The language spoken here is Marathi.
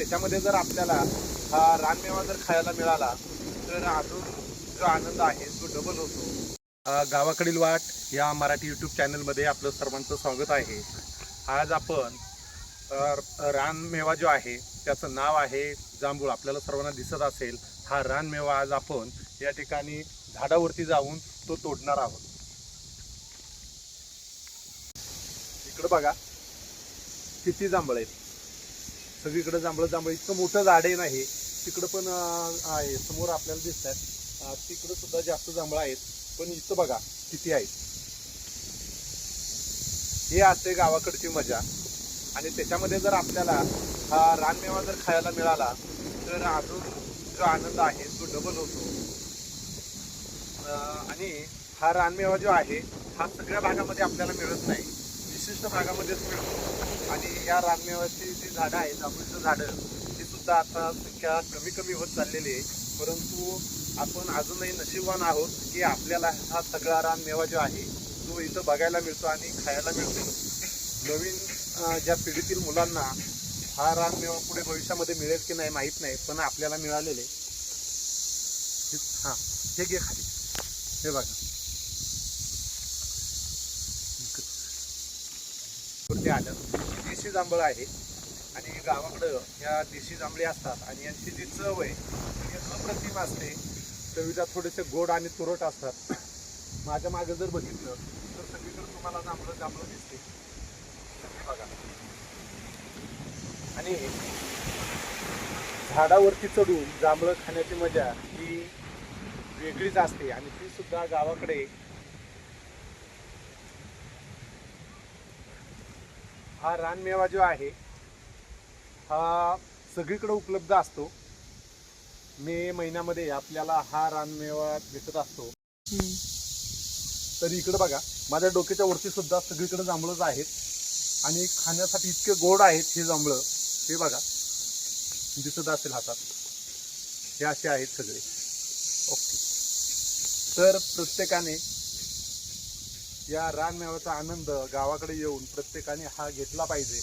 त्याच्यामध्ये जर आपल्याला हा रानमेवा जर खायला मिळाला तर अजून जो आनंद आहे तो डबल होतो. गावाकडील वाट या मराठी यूट्यूब चॅनलमध्ये आपलं सर्वांचं स्वागत आहे. आज आपण रानमेवा जो आहे त्याचं नाव आहे जांभूळ. आपल्याला सर्वांना दिसत असेल हा रानमेवा आज आपण या ठिकाणी झाडावरती जाऊन तो तोडणार आहोत. इकडं बघा किती जांभळ आहेत. सगळीकडे जांभळं जांभळ इतकं मोठं झाड आहे नाही. तिकडं पण आहे. समोर आपल्याला दिसत आहेत तिकडं सुद्धा जास्त जांभळं आहेत. पण इथं बघा किती आहेत. हे असते गावाकडची मजा. आणि त्याच्यामध्ये जर आपल्याला हा रानमेवा जर खायला मिळाला तर अजून जो आनंद आहे तो डबल होतो. आणि हा रानमेवा जो आहे हा सगळ्या भागामध्ये आपल्याला मिळत नाही. भागामध्येच मिळतो आणि या रानमेवाची जी झाडं आहेत जांभूळचं झाडं ती सुद्धा आता संख्या कमी कमी होत चाललेली आहे. परंतु आपण अजूनही नशीबवान आहोत की आपल्याला हा सगळा रानमेवा जो आहे तो इथं बघायला मिळतो आणि खायला मिळतो. नवीन ज्या पिढीतील मुलांना हा रानमेवा पुढे भविष्यामध्ये मिळेल की नाही माहीत नाही पण आपल्याला मिळालेले हां हे घे खाली. हे बघा. वरती आलं. देशी जांभळ आहे. आणि गावाकडं या देशी जांभळे असतात आणि यांची जी चव आहे ती अप्रतिम असते. चवीला थोडेसे गोड आणि तुरट असतात. माझ्या मागे जर बघितलं तर सगळीकडे तुम्हाला जांभळं जांभळं दिसते. बघा. आणि झाडावरती चढून जांभळं खाण्याची मजा ही वेगळीच असते. आणि ती सुद्धा गावाकडे हा रानमेवा जो आहे हा सगळीकडे उपलब्ध असतो. मे महिन्यामध्ये आपल्याला हा रानमेवा भेटत असतो. तर इकडे बघा माझ्या डोक्याच्या वरती सुद्धा सगळीकडे जांभळंच आहेत. आणि खाण्यासाठी इतके गोड आहेत हे जांभळं. हे बघा दिसत असेल हातात. हे असे आहेत सगळे. ओके. तर प्रत्येकाने या रानमेव्याचा आनंद गावाकडे येऊन प्रत्येकाने हा घेतला पाहिजे.